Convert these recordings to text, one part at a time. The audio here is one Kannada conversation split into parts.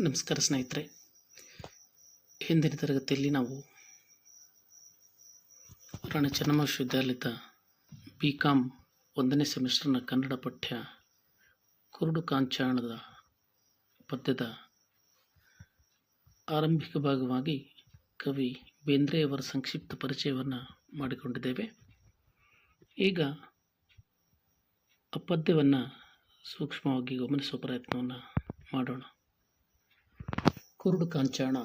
ನಮಸ್ಕಾರ ಸ್ನೇಹಿತರೆ. ಹಿಂದಿನ ತರಗತಿಯಲ್ಲಿ ನಾವು ರಾಣಿ ಚೆನ್ನಮ್ಮ ವಿಶ್ವವಿದ್ಯಾಲಯದ ಬಿ ಕಾಮ್ ಒಂದನೇ ಸೆಮಿಸ್ಟರ್ನ ಕನ್ನಡ ಪಠ್ಯ ಕುರುಡು ಕಾಂಚಾಣದ ಪದ್ಯದ ಆರಂಭಿಕ ಭಾಗವಾಗಿ ಕವಿ ಬೇಂದ್ರೆಯವರ ಸಂಕ್ಷಿಪ್ತ ಪರಿಚಯವನ್ನು ಮಾಡಿಕೊಂಡಿದ್ದೇವೆ. ಈಗ ಆ ಪದ್ಯವನ್ನು ಸೂಕ್ಷ್ಮವಾಗಿ ಗಮನಿಸುವ ಪ್ರಯತ್ನವನ್ನು ಮಾಡೋಣ. ಕುರುಡು ಕಾಂಚಾಣ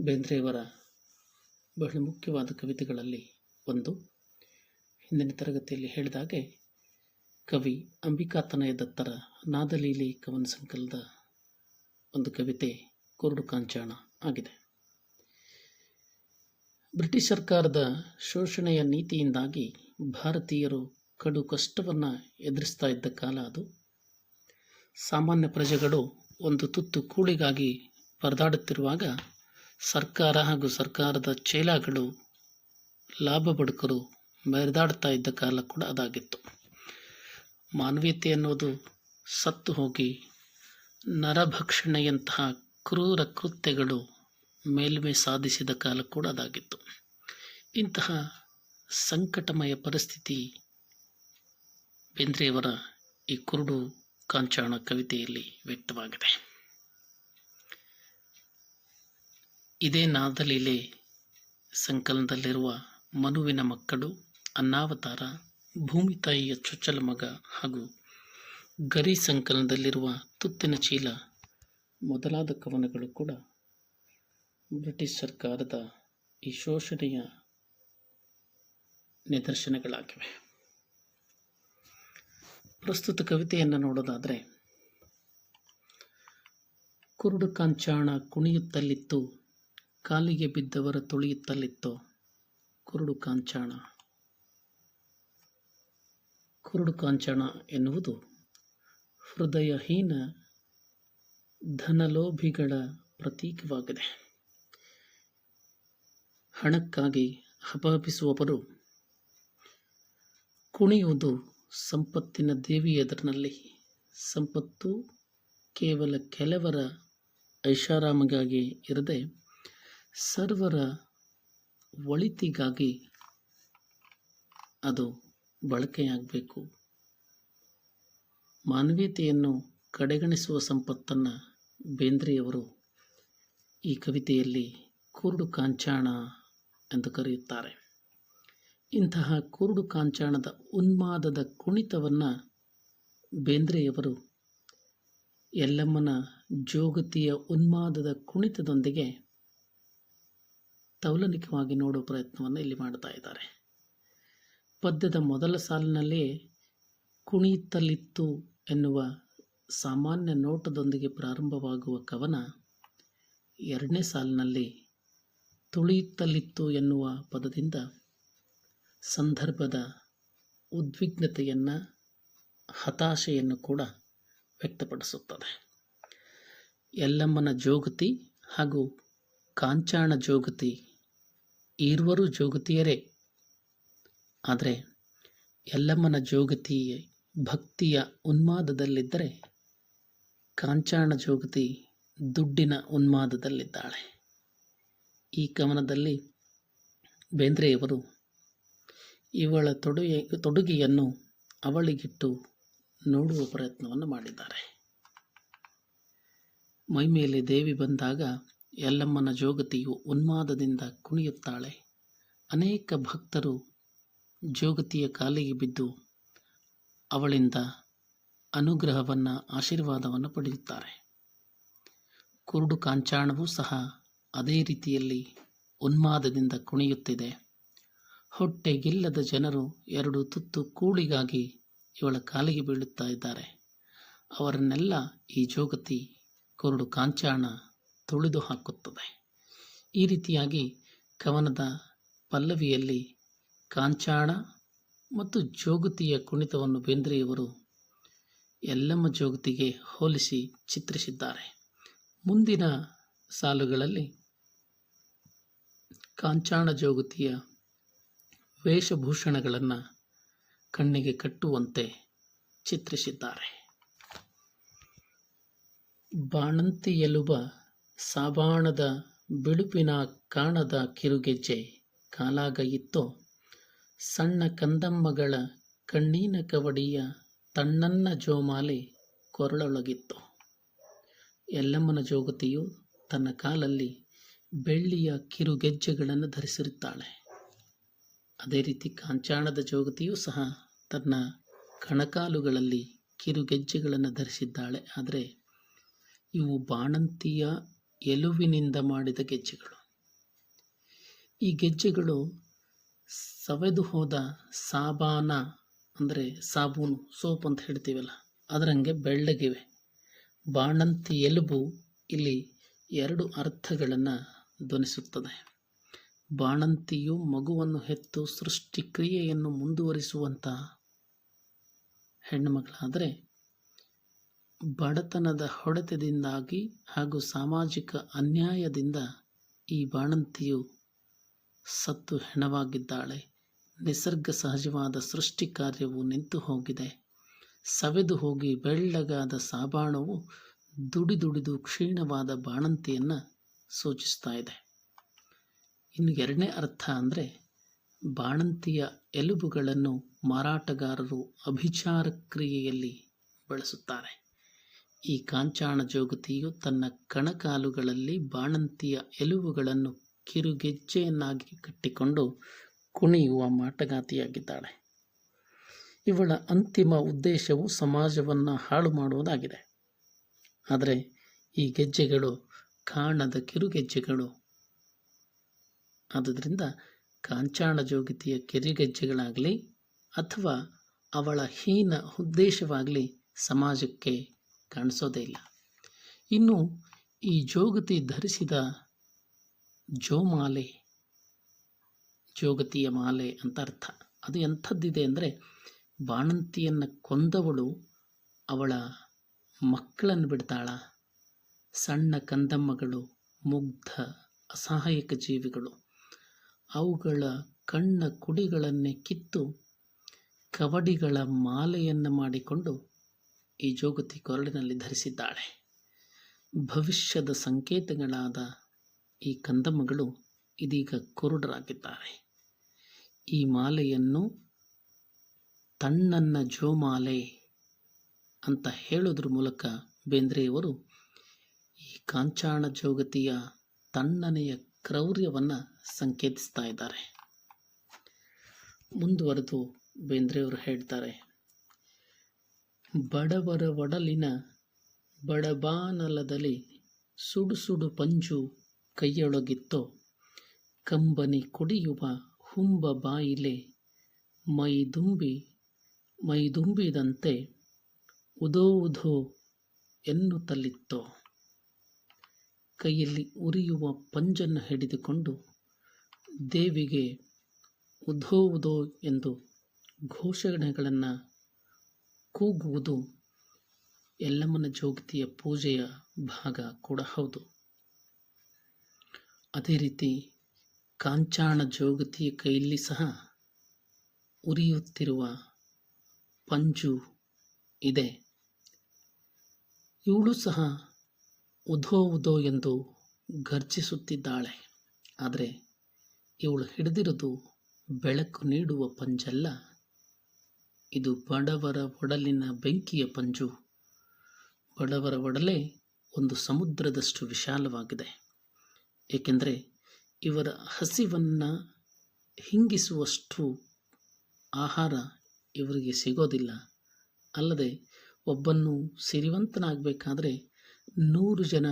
ಬೇಂದ್ರೆಯವರ ಬಹಳ ಮುಖ್ಯವಾದ ಕವಿತೆಗಳಲ್ಲಿ ಒಂದು. ಹಿಂದಿನ ತರಗತಿಯಲ್ಲಿ ಹೇಳಿದಾಗೆ ಕವಿ ಅಂಬಿಕಾತನಯ ದತ್ತರ ನಾದಲೀಲಿ ಕವನ ಸಂಕಲದ ಒಂದು ಕವಿತೆ ಕುರುಡು ಕಾಂಚಾಣ ಆಗಿದೆ. ಬ್ರಿಟಿಷ್ ಸರ್ಕಾರದ ಶೋಷಣೆಯ ನೀತಿಯಿಂದಾಗಿ ಭಾರತೀಯರು ಕಡು ಕಷ್ಟವನ್ನು ಎದುರಿಸ್ತಾ ಇದ್ದ ಕಾಲ ಅದು. ಸಾಮಾನ್ಯ ಪ್ರಜೆಗಳು ಒಂದು ತುತ್ತು ಕೂಳಿಗಾಗಿ ಪರದಾಡುತ್ತಿರುವಾಗ ಸರ್ಕಾರ ಹಾಗೂ ಸರ್ಕಾರದ ಚೇಲಾಗಳು ಲಾಭ ಬಡುಕರು ಮೆರೆದಾಡ್ತಾ ಇದ್ದ ಕಾಲ ಕೂಡ ಅದಾಗಿತ್ತು. ಮಾನವೀಯತೆ ಅನ್ನೋದು ಸತ್ತು ಹೋಗಿ ನರಭಕ್ಷಣೆಯಂತಹ ಕ್ರೂರ ಕೃತ್ಯಗಳು ಮೇಲ್ಮೆ ಸಾಧಿಸಿದ ಕಾಲ ಕೂಡ ಅದಾಗಿತ್ತು. ಇಂತಹ ಸಂಕಟಮಯ ಪರಿಸ್ಥಿತಿ ಬೇಂದ್ರೆಯವರ ಈ ಕುರುಡು ಕಾಂಚಾಣ ಕವಿತೆಯಲ್ಲಿ ವ್ಯಕ್ತವಾಗಿದೆ. ಇದೇ ನಾದಲೀಲೆ ಸಂಕಲನದಲ್ಲಿರುವ ಮನುವಿನ ಮಕ್ಕಳು, ಅನ್ನಾವತಾರ, ಭೂಮಿ ತಾಯಿಯ ಚೊಚ್ಚಲ ಮಗ ಹಾಗೂ ಗರಿ ಸಂಕಲನದಲ್ಲಿರುವ ತುತ್ತಿನ ಚೀಲ ಮೊದಲಾದ ಕವನಗಳು ಕೂಡ ಬ್ರಿಟಿಷ್ ಸರ್ಕಾರದ ಈ ಶೋಷಣೆಯ ನಿದರ್ಶನಗಳಾಗಿವೆ. ಪ್ರಸ್ತುತ ಕವಿತೆಯನ್ನು ನೋಡೋದಾದರೆ, ಕುರುಡು ಕಾಂಚಾಣ ಕುಣಿಯುತ್ತಲಿತ್ತು, ಕಾಲಿಗೆ ಬಿದ್ದವರ ತುಳಿಯುತ್ತಲಿತ್ತು, ಕುರುಡು ಕಾಂಚಾಣ. ಕುರುಡು ಕಾಂಚಾಣ ಎನ್ನುವುದು ಹೃದಯಹೀನ ಧನಲೋಭಿಗಳ ಪ್ರತೀಕವಾಗಿದೆ. ಹಣಕ್ಕಾಗಿ ಹಪಾಪಿಸುವವರು ಕುಣಿಯುವುದು ಸಂಪತ್ತಿನ ದೇವಿ ಎದುರಿನಲ್ಲಿ. ಸಂಪತ್ತು ಕೇವಲ ಕೆಲವರ ಐಷಾರಾಮಿಗಾಗಿ ಇರದೆ, ಸರ್ವರ ಒಳಿತಿಗಾಗಿ ಅದು ಬಳಕೆಯಾಗಬೇಕು. ಮಾನವೀಯತೆಯನ್ನು ಕಡೆಗಣಿಸುವ ಸಂಪತ್ತನ್ನು ಬೇಂದ್ರೆಯವರು ಈ ಕವಿತೆಯಲ್ಲಿ ಕುರುಡು ಕಾಂಚಾಣ ಎಂದು ಕರೆಯುತ್ತಾರೆ. ಇಂತಹ ಕುರುಡು ಕಾಂಚಾಣದ ಉನ್ಮಾದದ ಕುಣಿತವನ್ನು ಬೇಂದ್ರೆಯವರು ಎಲ್ಲಮ್ಮನ ಜೋಗತಿಯ ಉನ್ಮಾದದ ಕುಣಿತದೊಂದಿಗೆ ತೌಲನಿಕವಾಗಿ ನೋಡುವ ಪ್ರಯತ್ನವನ್ನು ಇಲ್ಲಿ ಮಾಡ್ತಾ ಇದ್ದಾರೆ. ಪದ್ಯದ ಮೊದಲ ಸಾಲಿನಲ್ಲಿ ಕುಣಿತಲಿತ್ತು ಎನ್ನುವ ಸಾಮಾನ್ಯ ನೋಟದೊಂದಿಗೆ ಪ್ರಾರಂಭವಾಗುವ ಕವನ ಎರಡನೇ ಸಾಲಿನಲ್ಲಿ ತುಳಿಯುತ್ತಲಿತ್ತು ಎನ್ನುವ ಪದದಿಂದ ಸಂದರ್ಭದ ಉದ್ವಿಗ್ನತೆಯನ್ನು, ಹತಾಶೆಯನ್ನು ಕೂಡ ವ್ಯಕ್ತಪಡಿಸುತ್ತದೆ. ಯಲ್ಲಮ್ಮನ ಜೋಗತಿ ಹಾಗೂ ಕಾಂಚಾಣ ಜೋಗತಿ ಇರುವರು ಜೋಗತಿಯರೇ. ಆದರೆ ಯಲ್ಲಮ್ಮನ ಜೋಗತಿ ಭಕ್ತಿಯ ಉನ್ಮಾದದಲ್ಲಿದ್ದರೆ ಕಾಂಚಾಣ ಜೋಗತಿ ದುಡ್ಡಿನ ಉನ್ಮಾದದಲ್ಲಿದ್ದಾಳೆ. ಈ ಕವನದಲ್ಲಿ ಬೇಂದ್ರೆಯವರು ಇವಳ ತೊಡುಗೆ, ತೊಡುಗೆಯನ್ನು ಅವಳಿಗಿಟ್ಟು ನೋಡುವ ಪ್ರಯತ್ನವನ್ನು ಮಾಡಿದ್ದಾರೆ. ಮೈಮೇಲೆ ದೇವಿ ಬಂದಾಗ ಯಲ್ಲಮ್ಮನ ಜೋಗತಿಯು ಉನ್ಮಾದದಿಂದ ಕುಣಿಯುತ್ತಾಳೆ. ಅನೇಕ ಭಕ್ತರು ಜೋಗತಿಯ ಕಾಲಿಗೆ ಬಿದ್ದು ಅವಳಿಂದ ಅನುಗ್ರಹವನ್ನು, ಆಶೀರ್ವಾದವನ್ನು ಪಡೆಯುತ್ತಾರೆ. ಕುರುಡು ಕಾಂಚಾಣವೂ ಸಹ ಅದೇ ರೀತಿಯಲ್ಲಿ ಉನ್ಮಾದದಿಂದ ಕುಣಿಯುತ್ತಿದೆ. ಹೊಟ್ಟೆಗಿಲ್ಲದ ಜನರು ಎರಡು ತುತ್ತು ಕೂಳಿಗಾಗಿ ಇವಳ ಕಾಲಿಗೆ ಬೀಳುತ್ತಾ ಇದ್ದಾರೆ. ಅವರನ್ನೆಲ್ಲ ಈ ಜೋಗತಿ ಕೊರಡು ಕಾಂಚಾಣ ತುಳಿದು ಹಾಕುತ್ತದೆ. ಈ ರೀತಿಯಾಗಿ ಕವನದ ಪಲ್ಲವಿಯಲ್ಲಿ ಕಾಂಚಾಣ ಮತ್ತು ಜೋಗತಿಯ ಕುಣಿತವನ್ನು ಬೇಂದ್ರೆಯವರು ಎಲ್ಲಮ್ಮ ಜೋಗತಿಗೆ ಹೋಲಿಸಿ ಚಿತ್ರಿಸಿದ್ದಾರೆ. ಮುಂದಿನ ಸಾಲುಗಳಲ್ಲಿ ಕಾಂಚಾಣ ಜೋಗತಿಯ ವೇಷಭೂಷಣಗಳನ್ನು ಕಣ್ಣಿಗೆ ಕಟ್ಟುವಂತೆ ಚಿತ್ರಿಸಿದ್ದಾರೆ. ಬಾಣಂತಿಯಲುಬ ಸಾಬಾಣದ ಬಿಳುಪಿನ ಕಾಣದ ಕಿರುಗೆಜ್ಜೆ ಕಾಲಾಗಯಿತ್ತೋ? ಸಣ್ಣ ಕಂದಮ್ಮಗಳ ಕಣ್ಣೀನ ಕವಡಿಯ ತಣ್ಣನ್ನ ಜೋಮಾಲೆ ಕೊರಳೊಳಗಿತ್ತು? ಎಲ್ಲಮ್ಮನ ಜೋಗತಿಯು ತನ್ನ ಕಾಲಲ್ಲಿ ಬೆಳ್ಳಿಯ ಕಿರುಗೆಜ್ಜೆಗಳನ್ನು ಧರಿಸಿರುತ್ತಾಳೆ. ಅದೇ ರೀತಿ ಕಾಂಚಾಣದ ಜೋಗತಿಯೂ ಸಹ ತನ್ನ ಕಣಕಾಲುಗಳಲ್ಲಿ ಕಿರುಗೆಜ್ಜೆಗಳನ್ನು ಧರಿಸಿದ್ದಾಳೆ. ಆದರೆ ಇವು ಬಾಣಂತಿಯ ಎಲುವಿನಿಂದ ಮಾಡಿದ ಗೆಜ್ಜೆಗಳು. ಈ ಗೆಜ್ಜೆಗಳು ಸವೆದು ಹೋದ ಸಾಬಾನ ಅಂದರೆ ಸಾಬೂನು, ಸೋಪ್ ಅಂತ ಹೇಳ್ತೀವಲ್ಲ, ಅದರಂಗೆ ಬೆಳ್ಳಗಿವೆ. ಬಾಣಂತಿ ಎಲುಬು ಇಲ್ಲಿ ಎರಡು ಅರ್ಥಗಳನ್ನು ಧ್ವನಿಸುತ್ತದೆ. ಬಾಣಂತಿಯು ಮಗುವನ್ನು ಹೆತ್ತು ಸೃಷ್ಟಿಕ್ರಿಯೆಯನ್ನು ಮುಂದುವರಿಸುವಂಥ ಹೆಣ್ಣುಮಗಳಾದರೆ ಬಡತನದ ಹೊಡೆತದಿಂದಾಗಿ ಹಾಗೂ ಸಾಮಾಜಿಕ ಅನ್ಯಾಯದಿಂದ ಈ ಬಾಣಂತಿಯು ಸತ್ತು ಹೆಣವಾಗಿದ್ದಾಳೆ. ನಿಸರ್ಗ ಸಹಜವಾದ ಸೃಷ್ಟಿ ಕಾರ್ಯವು ನಿಂತು ಹೋಗಿದೆ. ಸವೆದು ಹೋಗಿ ಬೆಳ್ಳಗಾದ ಸಾಬಾಣವು ದುಡಿದುಡಿದು ಕ್ಷೀಣವಾದ ಬಾಣಂತಿಯನ್ನು ಸೂಚಿಸ್ತಾ ಇದೆ. ಇನ್ನು ಎರಡನೇ ಅರ್ಥ ಅಂದರೆ ಬಾಣಂತಿಯ ಎಲುಬುಗಳನ್ನು ಮಾರಾಟಗಾರರು ಅಭಿಚಾರ ಕ್ರಿಯೆಯಲ್ಲಿ ಬಳಸುತ್ತಾರೆ. ಈ ಕಾಂಚಾಣ ಜೋಗತಿಯು ತನ್ನ ಕಣಕಾಲುಗಳಲ್ಲಿ ಬಾಣಂತಿಯ ಎಲುಬುಗಳನ್ನು ಕಿರುಗೆಜ್ಜೆಯನ್ನಾಗಿ ಕಟ್ಟಿಕೊಂಡು ಕುಣಿಯುವ ಮಾಟಗಾತಿಯಾಗಿದ್ದಾಳೆ. ಇವಳ ಅಂತಿಮ ಉದ್ದೇಶವು ಸಮಾಜವನ್ನು ಹಾಳು ಮಾಡುವುದಾಗಿದೆ. ಆದರೆ ಈ ಗೆಜ್ಜೆಗಳು ಕಾಣದ ಕಿರುಗೆಜ್ಜೆಗಳು ಆದುದರಿಂದ ಕಾಂಚಾಣ ಜೋಗತಿಯ ಕೆರೆಗಜ್ಜೆಗಳಾಗಲಿ ಅಥವಾ ಅವಳ ಹೀನ ಉದ್ದೇಶವಾಗಲಿ ಸಮಾಜಕ್ಕೆ ಕಾಣಿಸೋದೇ ಇಲ್ಲ. ಇನ್ನು ಈ ಜೋಗತಿ ಧರಿಸಿದ ಜೋಮಾಲೆ, ಜೋಗತಿಯ ಮಾಲೆ ಅಂತ ಅರ್ಥ. ಅದು ಎಂಥದ್ದಿದೆ ಅಂದರೆ ಬಾಣಂತಿಯನ್ನು ಕೊಂದವಳು ಅವಳ ಮಕ್ಕಳನ್ನು ಬಿಡ್ತಾಳ. ಸಣ್ಣ ಕಂದಮ್ಮಗಳು, ಮುಗ್ಧ, ಅಸಹಾಯಕ ಜೀವಿಗಳು. ಅವುಗಳ ಕಣ್ಣ ಕುಡಿಗಳನ್ನೇ ಕಿತ್ತು ಕವಡಿಗಳ ಮಾಲೆಯನ್ನು ಮಾಡಿಕೊಂಡು ಈ ಜೋಗತಿ ಕೊರಳಿನಲ್ಲಿ ಧರಿಸಿದ್ದಾಳೆ. ಭವಿಷ್ಯದ ಸಂಕೇತಗಳಾದ ಈ ಕಂದಮ್ಮಗಳು ಇದೀಗ ಕುರುಡರಾಗಿದ್ದಾರೆ. ಈ ಮಾಲೆಯನ್ನು ತಣ್ಣನ್ನ ಜೋಮಾಲೆ ಅಂತ ಹೇಳೋದ್ರ ಮೂಲಕ ಬೇಂದ್ರೆಯವರು ಈ ಕಾಂಚಾಣ ಜೋಗತಿಯ ತಣ್ಣನೆಯ ಕ್ರೌರ್ಯವನ್ನು ಸಂಕೇತಿಸ್ತಾ ಇದ್ದಾರೆ. ಮುಂದುವರೆದು ಬೇಂದ್ರೆಯವರು ಹೇಳ್ತಾರೆ, ಬಡವರ ಒಡಲಿನ ಬಡಬಾನಲದಲ್ಲಿ ಸುಡು ಸುಡು ಪಂಜು ಕೈಯೊಳಗಿತ್ತೋ, ಕಂಬನಿ ಕುಡಿಯುವ ಹುಂಬ ಬಾಯಿಲೆ ಮೈದುಂಬಿ ಮೈದುಂಬಿದಂತೆ ಉದೋ ಉದೋ ಎನ್ನುತ್ತಲಿತ್ತೋ. ಕೈಯಲ್ಲಿ ಉರಿಯುವ ಪಂಜನ್ನು ಹಿಡಿದುಕೊಂಡು ದೇವಿಗೆ ಉಧೋ ಉದೋ ಎಂದು ಘೋಷಣೆಗಳನ್ನು ಕೂಗುವುದು ಯಲ್ಲಮ್ಮನ ಜೋಗತಿಯ ಪೂಜೆಯ ಭಾಗ ಕೂಡ ಹೌದು. ಅದೇ ರೀತಿ ಕಾಂಚಾಣ ಜೋಗತಿಯ ಕೈಯಲ್ಲಿ ಸಹ ಉರಿಯುತ್ತಿರುವ ಪಂಜು ಇದೆ. ಇವಳು ಸಹ ಉಧೋ ಉಧೋ ಎಂದು ಗರ್ಜಿಸುತ್ತಿದ್ದಾಳೆ ಆದರೆ ಇವಳು ಹಿಡಿದಿರುವುದು ಬೆಳಕು ನೀಡುವ ಪಂಜಲ್ಲ. ಇದು ಬಡವರ ಒಡಲಿನ ಬೆಂಕಿಯ ಪಂಜು. ಬಡವರ ಒಡಲೆ ಒಂದು ಸಮುದ್ರದಷ್ಟು ವಿಶಾಲವಾಗಿದೆ. ಏಕೆಂದರೆ ಇವರ ಹಸಿವನ್ನು ಹಿಂಗಿಸುವಷ್ಟು ಆಹಾರ ಇವರಿಗೆ ಸಿಗೋದಿಲ್ಲ. ಅಲ್ಲದೆ ಒಬ್ಬನ್ನು ಸಿರಿವಂತನಾಗಬೇಕಾದ್ರೆ ನೂರು ಜನ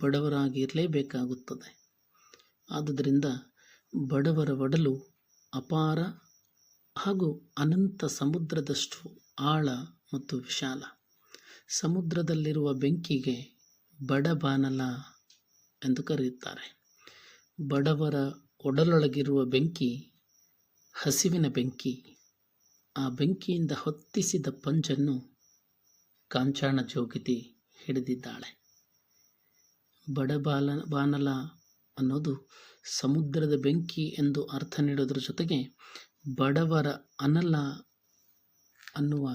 ಬಡವರಾಗಿರಲೇಬೇಕಾಗುತ್ತದೆ. ಆದುದರಿಂದ ಬಡವರ ಒಡಲು ಅಪಾರ ಹಾಗೂ ಅನಂತ ಸಮುದ್ರದಷ್ಟು ಆಳ ಮತ್ತು ವಿಶಾಲ. ಸಮುದ್ರದಲ್ಲಿರುವ ಬೆಂಕಿಗೆ ಬಡಬಾನಲ ಎಂದು ಕರೆಯುತ್ತಾರೆ. ಬಡವರ ಒಡಲೊಳಗಿರುವ ಬೆಂಕಿ ಹಸಿವಿನ ಬೆಂಕಿ. ಆ ಬೆಂಕಿಯಿಂದ ಹೊತ್ತಿಸಿದ ಪಂಜನ್ನು ಕಾಂಚಾಣ ಜೋಗಿತಿ ಹಿಡಿದಿದ್ದಾಳೆ. ಬಡಬಾಲ ಬಾನಲ ಅನ್ನೋದು ಸಮುದ್ರದ ಬೆಂಕಿ ಎಂದು ಅರ್ಥ ನೀಡೋದ್ರ ಜೊತೆಗೆ ಬಡವರ ಅನಲ ಅನ್ನುವ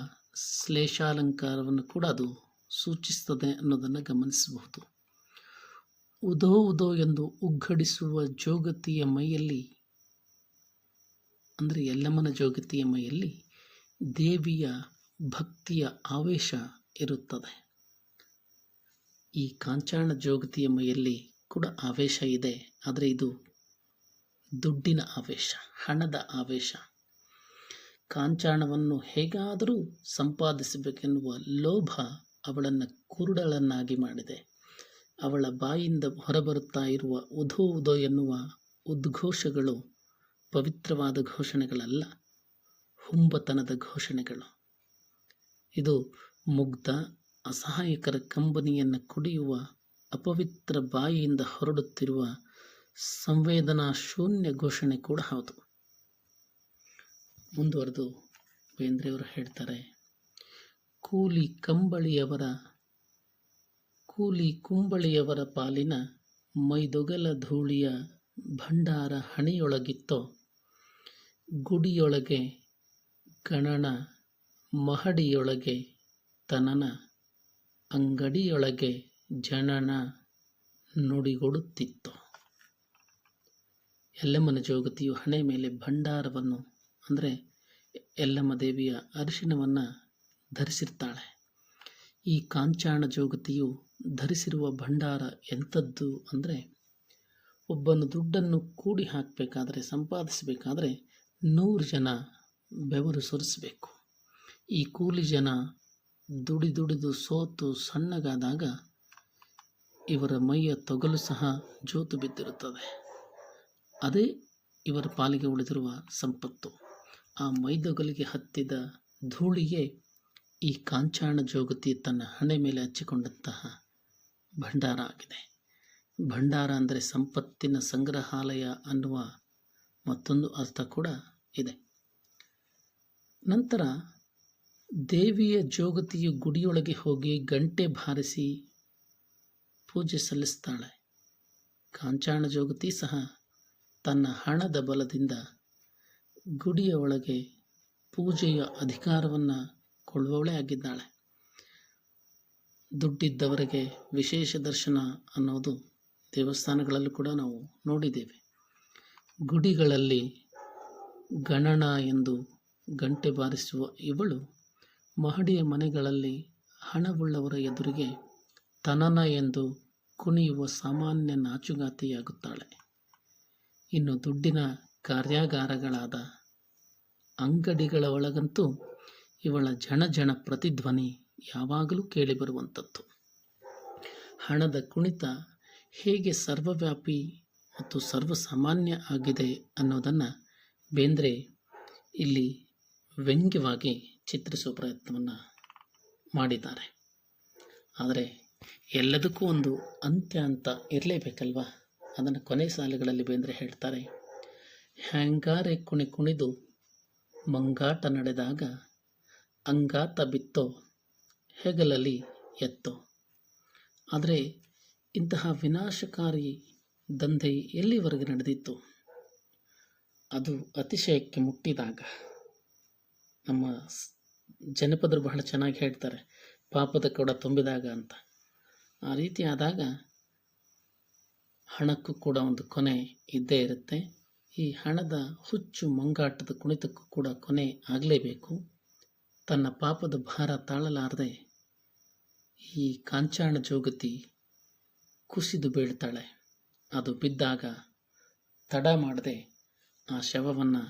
ಶ್ಲೇಷಾಲಂಕಾರವನ್ನು ಕೂಡ ಅದು ಸೂಚಿಸ್ತದೆ ಅನ್ನೋದನ್ನು ಗಮನಿಸಬಹುದು. ಉದೋ ಉದೋ ಎಂದು ಉಗ್ಗಡಿಸುವ ಜೋಗತಿಯ ಮೈಯಲ್ಲಿ, ಅಂದರೆ ಎಲ್ಲಮ್ಮನ ಜೋಗತಿಯ ಮೈಯಲ್ಲಿ ದೇವಿಯ ಭಕ್ತಿಯ ಆವೇಶ ಇರುತ್ತದೆ. ಈ ಕಾಂಚಾಣ ಜೋಗತಿಯ ಮೈಯಲ್ಲಿ ಕೂಡ ಆವೇಶ ಇದೆ. ಆದರೆ ಇದು ದುಡ್ಡಿನ ಆವೇಶ, ಹಣದ ಆವೇಶ. ಕಾಂಚಾಣವನ್ನು ಹೇಗಾದರೂ ಸಂಪಾದಿಸಬೇಕೆನ್ನುವ ಲೋಭ ಅವಳನ್ನು ಕುರುಡಳನ್ನಾಗಿ ಮಾಡಿದೆ. ಅವಳ ಬಾಯಿಂದ ಹೊರಬರುತ್ತಾ ಇರುವ ಉಧೋ ಉದೋ ಎನ್ನುವ ಉದ್ಘೋಷಗಳು ಪವಿತ್ರವಾದ ಘೋಷಣೆಗಳಲ್ಲ, ಹುಂಬತನದ ಘೋಷಣೆಗಳು. ಇದು ಮುಗ್ಧ ಅಸಹಾಯಕರ ಕಂಬನಿಯನ್ನು ಕುಡಿಯುವ ಅಪವಿತ್ರ ಬಾಯಿಯಿಂದ ಹೊರಡುತ್ತಿರುವ ಸಂವೇದನಾ ಶೂನ್ಯ ಘೋಷಣೆ ಕೂಡ ಹೌದು. ಮುಂದುವರೆದು ಬೇಂದ್ರೆಯವರು ಹೇಳ್ತಾರೆ, ಕೂಲಿ ಕಂಬಳಿಯವರ, ಕೂಲಿ ಕುಂಬಳಿಯವರ ಪಾಲಿನ ಮೈದೊಗಲ ಧೂಳಿಯ ಭಂಡಾರ ಹಣೆಯೊಳಗಿತ್ತೋ, ಗುಡಿಯೊಳಗೆ ಗಣನ ಮಹಡಿಯೊಳಗೆ ತನನ ಅಂಗಡಿಯೊಳಗೆ ಜನನ ನುಡಿಗೊಡುತ್ತಿತ್ತು. ಯಲ್ಲಮ್ಮನ ಜೋಗತಿಯು ಹಣೆ ಮೇಲೆ ಭಂಡಾರವನ್ನು, ಅಂದರೆ ಯಲ್ಲಮ್ಮ ದೇವಿಯ ಅರಿಶಿನವನ್ನು ಧರಿಸಿರ್ತಾಳೆ. ಈ ಕಾಂಚಾಣ ಜೋಗತಿಯು ಧರಿಸಿರುವ ಭಂಡಾರ ಎಂಥದ್ದು ಅಂದರೆ, ಒಬ್ಬನು ದುಡ್ಡನ್ನು ಕೂಡಿ ಹಾಕಬೇಕಾದ್ರೆ, ಸಂಪಾದಿಸಬೇಕಾದ್ರೆ ನೂರು ಜನ ಬೆವರು ಸುರಿಸಬೇಕು. ಈ ಕೂಲಿ ಜನ ದುಡಿ ದುಡಿದು ಸೋತು ಸಣ್ಣಗಾದಾಗ ಇವರ ಮೈಯ ತೊಗಲು ಸಹ ಜೋತು ಬಿದ್ದಿರುತ್ತದೆ. ಅದೇ ಇವರ ಪಾಲಿಗೆ ಉಳಿದಿರುವ ಸಂಪತ್ತು. ಆ ಮೈದೊಗಲಿಗೆ ಹತ್ತಿದ ಧೂಳಿಗೆ ಈ ಕಾಂಚಾಣ ಜೋಗತಿ ತನ್ನ ಹಣೆ ಮೇಲೆ ಹಚ್ಚಿಕೊಂಡಂತಹ ಭಂಡಾರ ಆಗಿದೆ. ಭಂಡಾರ ಅಂದರೆ ಸಂಪತ್ತಿನ ಸಂಗ್ರಹಾಲಯ ಅನ್ನುವ ಮತ್ತೊಂದು ಅರ್ಥ ಕೂಡ ಇದೆ. ನಂತರ ದೇವಿಯ ಜೋಗತಿಯು ಗುಡಿಯೊಳಗೆ ಹೋಗಿ ಗಂಟೆ ಬಾರಿಸಿ ಪೂಜೆ ಸಲ್ಲಿಸ್ತಾಳೆ. ಕಾಂಚಾಣ ಜೋಗತಿ ಸಹ ತನ್ನ ಹಣದ ಬಲದಿಂದ ಗುಡಿಯ ಒಳಗೆ ಪೂಜೆಯ ಅಧಿಕಾರವನ್ನು ಕೊಳ್ಳುವವಳೇ ಆಗಿದ್ದಾಳೆ. ದುಡ್ಡಿದ್ದವರಿಗೆ ವಿಶೇಷ ದರ್ಶನ ಅನ್ನೋದು ದೇವಸ್ಥಾನಗಳಲ್ಲೂ ಕೂಡ ನಾವು ನೋಡಿದ್ದೇವೆ. ಗುಡಿಗಳಲ್ಲಿ ಗಣನ ಎಂದು ಗಂಟೆ ಬಾರಿಸುವ ಇವಳು ಮಹಡಿಯ ಮನೆಗಳಲ್ಲಿ ಹಣವುಳ್ಳವರ ಎದುರಿಗೆ ತನನ ಎಂದು ಕುಣಿಯುವ ಸಾಮಾನ್ಯ ನಾಚುಗಾತಿಯಾಗುತ್ತಾಳೆ ಇನ್ನು ದುಡ್ಡಿನ ಕಾರ್ಯಾಗಾರಗಳಾದ ಅಂಗಡಿಗಳ ಒಳಗಂತೂ ಇವಳ ಜನಜನ ಜನ ಪ್ರತಿಧ್ವನಿ ಯಾವಾಗಲೂ ಕೇಳಿಬರುವಂಥದ್ದು. ಹಣದ ಕುಣಿತ ಹೇಗೆ ಸರ್ವವ್ಯಾಪಿ ಮತ್ತು ಸರ್ವಸಾಮಾನ್ಯ ಆಗಿದೆ ಅನ್ನೋದನ್ನು ಬೇಂದ್ರೆ ಇಲ್ಲಿ ವ್ಯಂಗ್ಯವಾಗಿ ಚಿತ್ರಿಸುವ ಪ್ರಯತ್ನವನ್ನು ಮಾಡಿದ್ದಾರೆ. ಆದರೆ ಎಲ್ಲದಕ್ಕೂ ಒಂದು ಅಂತ್ಯ ಅಂತ ಇರಲೇಬೇಕಲ್ವಾ? ಅದನ್ನು ಕೊನೆ ಸಾಲುಗಳಲ್ಲಿ ಬೇಂದ್ರೆ ಹೇಳ್ತಾರೆ, ಹ್ಯಾಂಗಾರೆ ಕುಣಿ ಕುಣಿದು ಮಂಗಾಟ ನಡೆದಾಗ ಅಂಗಾತ ಬಿತ್ತೋ ಹೆಗಲಲ್ಲಿ ಎತ್ತೋ? ಆದರೆ ಇಂತಹ ವಿನಾಶಕಾರಿ ದಂಧೆ ಎಲ್ಲಿವರೆಗೆ ನಡೆದಿತ್ತು? ಅದು ಅತಿಶಯಕ್ಕೆ ಮುಟ್ಟಿದಾಗ ನಮ್ಮ ಜನಪದರು ಬಹಳ ಚೆನ್ನಾಗಿ ಹೇಳ್ತಾರೆ, ಪಾಪದ ಕೊಡ ತುಂಬಿದಾಗ ಅಂತ. ಆ ರೀತಿ ಆದಾಗ ಹಣಕ್ಕೂ ಕೂಡ ಒಂದು ಕೊನೆ ಇದ್ದೇ ಇರುತ್ತೆ. ಈ ಹಣದ ಹುಚ್ಚು ಮಂಗಾಟದ ಕುಣಿತಕ್ಕೂ ಕೂಡ ಕೊನೆ ಆಗಲೇಬೇಕು. ತನ್ನ ಪಾಪದ ಭಾರ ತಾಳಲಾರದೆ ಈ ಕಾಂಚಾಣ ಜೋಗತಿ ಕುಸಿದು ಬೀಳ್ತಾಳೆ. ಅದು ಬಿದ್ದಾಗ ತಡ ಮಾಡದೆ ಆ ಶವವನ್ನು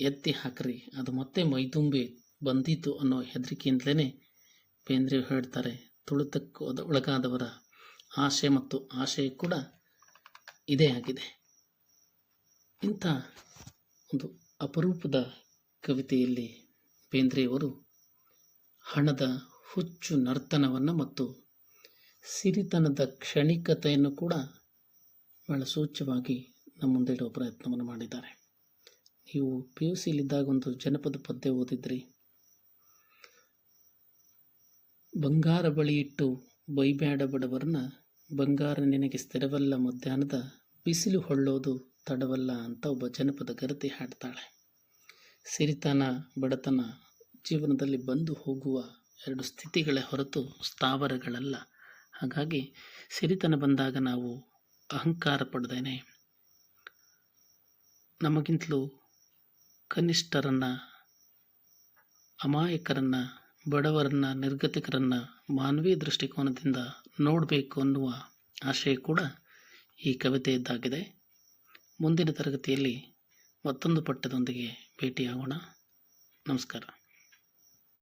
ಎತ್ತಿ ಹಾಕ್ರಿ, ಅದು ಮತ್ತೆ ಮೈದುಂಬಿ ಬಂದೀತು ಅನ್ನೋ ಹೆದರಿಕೆಯಿಂದಲೇ ಬೇಂದ್ರೆ ಹೇಳ್ತಾರೆ, ತುಳಿತಕ್ಕೂ ಅದು, ಒಳಗಾದವರ ಆಶೆ ಮತ್ತು ಆಶಯ ಕೂಡ ಇದೇ ಆಗಿದೆ. ಇಂಥ ಒಂದು ಅಪರೂಪದ ಕವಿತೆಯಲ್ಲಿ ಬೇಂದ್ರೆಯವರು ಹಣದ ಹುಚ್ಚು ನರ್ತನವನ್ನು ಮತ್ತು ಸಿರಿತನದ ಕ್ಷಣಿಕತೆಯನ್ನು ಕೂಡ ಬಹಳ ಸೂಚ್ಯವಾಗಿ ನಮ್ಮ ಮುಂದೆ ಇಡುವ ಪ್ರಯತ್ನವನ್ನು ಮಾಡಿದ್ದಾರೆ. ನೀವು ಪಿ ಯು ಸಿಲಿದ್ದಾಗ ಒಂದು ಜನಪದ ಪದ್ಯ ಓದಿದ್ರಿ. ಬಂಗಾರ ಬಳಿಯಿಟ್ಟು ಬೈಬ್ಯಾಡ ಬಡವರನ್ನ ಬಂಗಾರ ನಿನಗೆ ಸ್ಥಿರವಲ್ಲ ಮಧ್ಯಾಹ್ನದ, ಬಿಸಿಲು ಹೊಳ್ಳೋದು ತಡವಲ್ಲ ಅಂತ ಒಬ್ಬ ಜನಪದ ಗರತಿ ಹಾಡ್ತಾಳೆ. ಸಿರಿತನ, ಬಡತನ ಜೀವನದಲ್ಲಿ ಬಂದು ಹೋಗುವ ಎರಡು ಸ್ಥಿತಿಗಳೇ ಹೊರತು ಸ್ಥಾವರಗಳಲ್ಲ. ಹಾಗಾಗಿ ಸಿರಿತನ ಬಂದಾಗ ನಾವು ಅಹಂಕಾರ ಪಡೆದೇನೆ. ನಮಗಿಂತಲೂ ಕನಿಷ್ಠರನ್ನು, ಅಮಾಯಕರನ್ನು ಬಡವರನ್ನು, ನಿರ್ಗತಿಕರನ್ನು ಮಾನವೀಯ ದೃಷ್ಟಿಕೋನದಿಂದ ನೋಡಬೇಕು ಅನ್ನುವ ಆಶಯ ಕೂಡ ಈ ಕವಿತೆಯದ್ದಾಗಿದೆ. ಮುಂದಿನ ತರಗತಿಯಲ್ಲಿ ಮತ್ತೊಂದು ಪಠ್ಯದೊಂದಿಗೆ ಭೇಟಿಯಾಗೋಣ. ನಮಸ್ಕಾರ.